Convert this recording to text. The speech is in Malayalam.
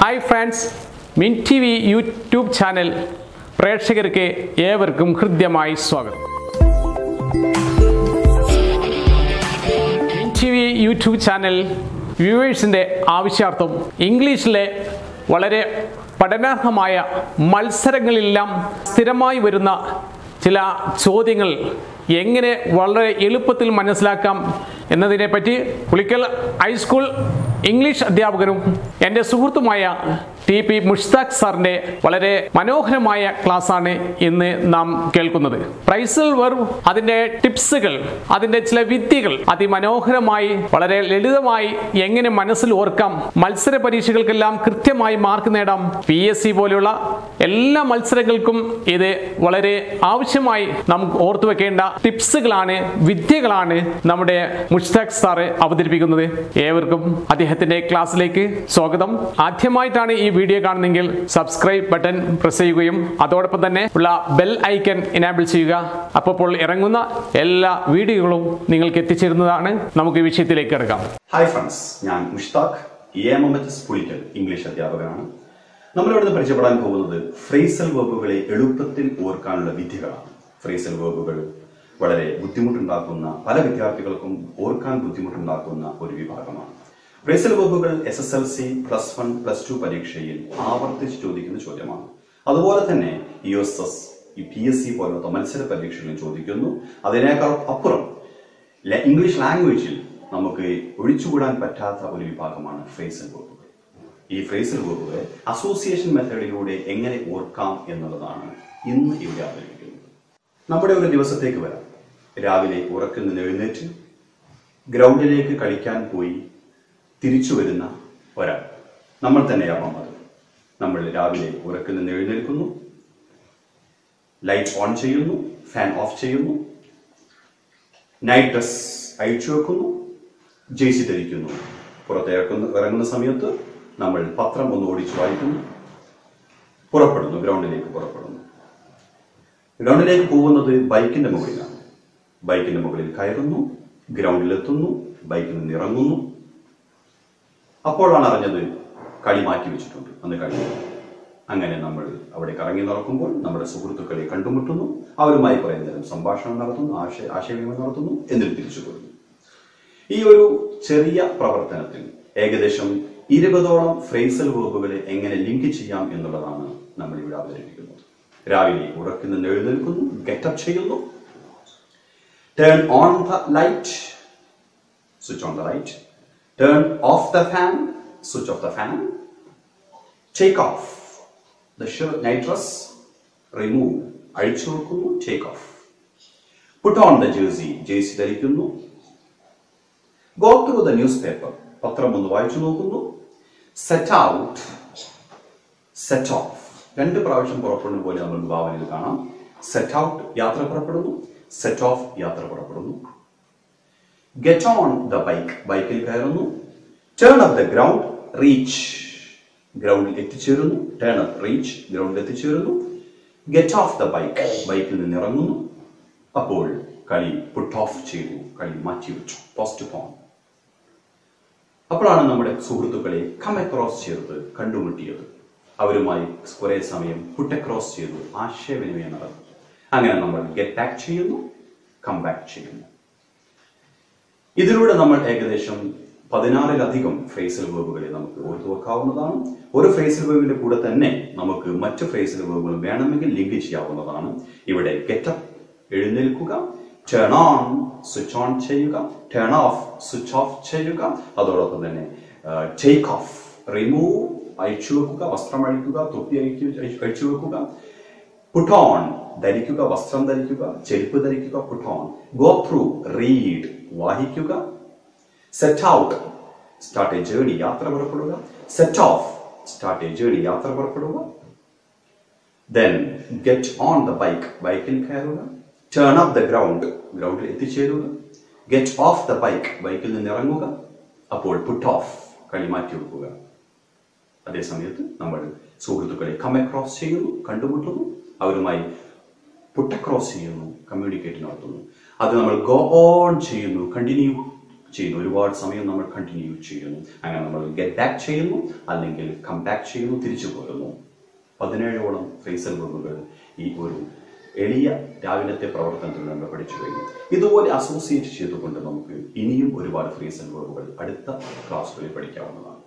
Hi friends min T V YouTube channel പ്രേക്ഷകർക്ക് ഏവർക്കും ഹൃദ്യമായി സ്വാഗതം. Min T V YouTube channel വ്യൂവേഴ്സിന്റെ ആവശ്യാർത്ഥം ഇംഗ്ലീഷിലെ വളരെ പഠനാർഹമായ മത്സരങ്ങളിലെല്ലാം സ്ഥിരമായി വരുന്ന ചില ചോദ്യങ്ങൾ എങ്ങനെ വളരെ എളുപ്പത്തിൽ മനസ്സിലാക്കാം എന്നതിനെപ്പറ്റി പുളിക്കൽ ഹൈസ്കൂൾ ഇംഗ്ലീഷ് അധ്യാപകരും എന്റെ സുഹൃത്തുമായ ടി പി മുഷ്താഖ് സാറിന്റെ വളരെ മനോഹരമായ ക്ലാസ്സാണ് ഇന്ന് നാം കേൾക്കുന്നത്. പ്രൈസൽ വെർവ് അതിന്റെ ടിപ്സുകൾ അതിന്റെ ചില വിദ്യകൾ അതിമനോഹരമായി വളരെ ലളിതമായി എങ്ങനെ മനസ്സിൽ ഓർക്കാം മത്സര പരീക്ഷകൾക്കെല്ലാം കൃത്യമായി മാർക്ക് നേടാം പി എസ് സി പോലെയുള്ള എല്ലാ മത്സരങ്ങൾക്കും ഇത് വളരെ ആവശ്യമായി നമുക്ക് ഓർത്തു വെക്കേണ്ട ടിപ്സുകളാണ് വിദ്യകളാണ് നമ്മുടെ മുഷ്താഖ് സാറ് അവതരിപ്പിക്കുന്നത് ഏവർക്കും അദ്ദേഹത്തിന്റെ ക്ലാസ്സിലേക്ക് സ്വാഗതം. ആദ്യമായിട്ടാണ് ഈ വീഡിയോ കാണുന്നെങ്കിൽ സബ്സ്ക്രൈബ് ബട്ടൺ പ്രസ് ചെയ്യുകയും അതോടൊപ്പം തന്നെ ഉള്ള ബെൽ ഐക്കൺ എനാബിൾ ചെയ്യുക. അപ്പോൾ ഇറങ്ങുന്ന എല്ലാ വീഡിയോകളും നിങ്ങൾക്ക് എത്തിച്ചേരുന്നതാണ്. നമുക്ക് വിഷയത്തിലേക്ക് കിടക്കാം. ഹായ് ഫ്രണ്ട്സ് ഞാൻ മുഷ്താഖ് ഇംഗ്ലീഷ് അധ്യാപകനാണ്. നമ്മളിവിടെ പരിചയപ്പെടാൻ പോകുന്നത് ഫ്രേസൽ വെബുകളെ എളുപ്പത്തിൽ ഓർക്കാനുള്ള വിധികളാണ് ഫ്രേസൽ വെബുകൾ വളരെ ബുദ്ധിമുട്ടുണ്ടാക്കുന്ന പല വിദ്യാർത്ഥികൾക്കും ഓർക്കാൻ ബുദ്ധിമുട്ടുണ്ടാക്കുന്ന ഒരു വിഭാഗമാണ്. പ്രൈസൽ വകുപ്പുകൾ S S L C plus one plus two പരീക്ഷയിൽ ആവർത്തിച്ച് ചോദിക്കുന്ന ചോദ്യമാണ്. അതുപോലെ തന്നെ യു എസ് എസ് ഈ പി എസ് സി പോലത്തെ മത്സര പരീക്ഷകളിൽ ചോദിക്കുന്നു. അതിനേക്കാൾ അപ്പുറം ഇംഗ്ലീഷ് ലാംഗ്വേജിൽ നമുക്ക് ഒഴിച്ചുകൂടാൻ പറ്റാത്ത ഒരു വിഭാഗമാണ് ഫ്രേസൽ വകുപ്പുകൾ ഈ ഫ്രേസൽ വകുപ്പുകൾ അസോസിയേഷൻ മെത്തേഡിലൂടെ എങ്ങനെ ഓർക്കാം എന്നുള്ളതാണ് ഇന്ന് ഇവിടെ അവതരിപ്പിക്കുന്നത്. നമ്മുടെ ഒരു ദിവസത്തേക്ക് വരാം. രാവിലെ ഉറക്കിൽ നിന്ന് എഴുന്നേറ്റ് ഗ്രൗണ്ടിലേക്ക് കളിക്കാൻ പോയി തിരിച്ചു വരുന്ന ഒരാൾ. നമ്മൾ തന്നെയാവാം അത്. നമ്മൾ രാവിലെ ഉറക്കിൽ നിന്ന് എഴുന്നേൽക്കുന്നു. ലൈറ്റ് ഓൺ ചെയ്യുന്നു ഫാൻ ഓഫ് ചെയ്യുന്നു. നൈറ്റ് ഡ്രസ് അഴിച്ചു വെക്കുന്നു. ജേഴ്സി ധരിക്കുന്നു. പുറത്തിറക്കുന്ന ഇറങ്ങുന്ന സമയത്ത് നമ്മൾ പത്രം ഒന്ന് ഓടിച്ചു വായിക്കുന്നു. പുറപ്പെടുന്നു ഗ്രൗണ്ടിലേക്ക് പുറപ്പെടുന്നു. ഗ്രൗണ്ടിലേക്ക് പോകുന്നത് ബൈക്കിന്റെ മുകളിലാണ്. ബൈക്കിന്റെ മുകളിൽ കയറുന്നു ഗ്രൗണ്ടിലെത്തുന്നു ബൈക്കിൽ നിന്ന് ഇറങ്ങുന്നു. അപ്പോഴാണ് അറിഞ്ഞത് കളി മാറ്റി വെച്ചിട്ടുണ്ട്. അന്ന് കളി. അങ്ങനെ നമ്മൾ അവിടെ കറങ്ങി നടക്കുമ്പോൾ നമ്മുടെ സുഹൃത്തുക്കളെ കണ്ടുമുട്ടുന്നു. അവരുമായി കുറേ നേരം സംഭാഷണം നടത്തുന്നു ആശയ ആശയവിനിമയം നടത്തുന്നു എന്നിട്ട് തിരിച്ചു പോരുന്നു. ഈ ഒരു ചെറിയ പ്രവർത്തനത്തിൽ ഏകദേശം ഇരുപതോളം ഫ്രേസൽ വേർബുകളെ എങ്ങനെ ലിങ്ക് ചെയ്യാം എന്നുള്ളതാണ് നമ്മൾ ഇവിടെ അവതരിപ്പിക്കുന്നത്. രാവിലെ ഉറക്കിൽ നിന്ന് എഴുന്നേൽക്കുന്നു ഗെറ്റപ്പ് ചെയ്യുന്നു. Turn on the light switch on the light turn off the fan switch off the fan take off the shirt night dress remove അഴിച്ചു വെക്കുന്നു take off put on the jersey jersey ധരിക്കുന്നു. Go through the newspaper പത്രം ഒന്ന് വായിച്ചു നോക്കുന്നു. സെറ്റ് ഔട്ട് സെറ്റ് ഓഫ് രണ്ട് പ്രാവശ്യം പുറപ്പെടുന്ന പോലെ നമ്മൾ ഭാവനയിൽ കാണാം. സെറ്റ് ഔട്ട് യാത്ര പുറപ്പെടുന്നു. സെറ്റ് ഓഫ് യാത്ര പുറപ്പെടുന്നു. ഗെറ്റ് ഓൺ ദ ബൈക്ക് ബൈക്കിൽ കയറുന്നു. Turn up the ground reach ഗ്രൗണ്ടിൽ എത്തിച്ചേരുന്നു. ടേൺ അപ്പ് റീച്ച് ഗ്രൗണ്ടിൽ എത്തിച്ചേരുന്നു. ഗെറ്റ് ഓഫ് ദ ബൈക്ക് ബൈക്കിൽ നിന്ന് ഇറങ്ങുന്നു. അപ്പോൾ കളി പുട്ട് ഓഫ് ചെയ്തു. കളി മാറ്റി വെച്ചു. പോസ്റ്റ് പോൺ അപ്പോഴാണ് നമ്മുടെ സുഹൃത്തുക്കളെ കം അക്രോസ് ചെയ്തത് കണ്ടുമുട്ടിയത്. അവരുമായി കുറെ സമയം പുട്ട് അക്രോസ് ചെയ്തു. ആശയവിനിമയം നടന്നു. അങ്ങനെ നമ്മൾ ഗെറ്റ് ബാക്ക് ചെയ്യുന്നു കം ബാക്ക് ചെയ്യുന്നു. ഇതിലൂടെ നമ്മൾ ഏകദേശം പതിനാറിലധികം ഫ്രേസൽ വേർബുകളെ നമുക്ക് ഓർത്തു വെക്കാവുന്നതാണ്. ഒരു ഫ്രേസൽ വേർബിന്റെ കൂടെ തന്നെ നമുക്ക് മറ്റ് ഫ്രേസൽ വേബുകളും വേണമെങ്കിൽ ലിങ്ക് ചെയ്യാവുന്നതാണ്. ഇവിടെ ഗെറ്റപ്പ് എഴുന്നേൽക്കുക ടേൺ ഓൺ സ്വിച്ച് ഓൺ ചെയ്യുക ടേൺ ഓഫ് സ്വിച്ച് ഓഫ് ചെയ്യുക അതോടൊപ്പം തന്നെ ടേക്ക് ഓഫ് റിമൂവ് അഴിച്ചു വെക്കുക വസ്ത്രം അഴിക്കുക തൊപ്പി അഴിക്കുക അഴിച്ചു വെക്കുക പുട്ട് ഓൺ ധരിക്കുക വസ്ത്രം ധരിക്കുക ചെരുപ്പ് ധരിക്കുക put on go through read വായിക്കുക. Set out start a journey യാത്ര പുറപ്പെടുക. Set off start a journey യാത്ര പുറപ്പെടുക. Then get on the bike ബൈക്കിൽ കയറുക. ടേൺ അപ്പ് ദ ഗ്രൗണ്ട് ഗ്രൗണ്ടിൽ എത്തിച്ചേരുക. ഗെറ്റ് ഓഫ് ദ ബൈക്ക് ബൈക്കിൽ നിന്ന് ഇറങ്ങുക. അപ്പോൾ പുട്ട് ഓഫ് കളി മാറ്റി വെക്കുക. അതേസമയത്ത് നമ്മൾ സുഹൃത്തുക്കളെ കം അക്രോസ് ചെയ്യുന്നു കണ്ടുമുട്ടുന്നു. അവരുമായി പുട്ട് അക്രോസ് ചെയ്യുന്നു കമ്മ്യൂണിക്കേറ്റ് നടത്തുന്നു. അത് നമ്മൾ ഗോ ഓൺ ചെയ്യുന്നു കണ്ടിന്യൂ ചെയ്യുന്നു. ഒരുപാട് സമയം നമ്മൾ കണ്ടിന്യൂ ചെയ്യുന്നു. അങ്ങനെ നമ്മൾ ഗെറ്റ് ബാക്ക് ചെയ്യുന്നു അല്ലെങ്കിൽ കം ബാക്ക് ചെയ്യുന്നു തിരിച്ചു പോരുന്നു. പതിനേഴോളം ഫ്രേസൽ വെർബുകൾ ഈ ഒരു എളിയ രാവിലത്തെ പ്രവർത്തനത്തിൽ നമ്മൾ പഠിച്ചു കഴിഞ്ഞു. ഇതുപോലെ അസോസിയേറ്റ് ചെയ്തുകൊണ്ട് നമുക്ക് ഇനിയും ഒരുപാട് ഫ്രീസൽ വെർബുകൾ അടുത്ത ക്ലാസ്സുകളിൽ പഠിക്കാവുന്നതാണ്.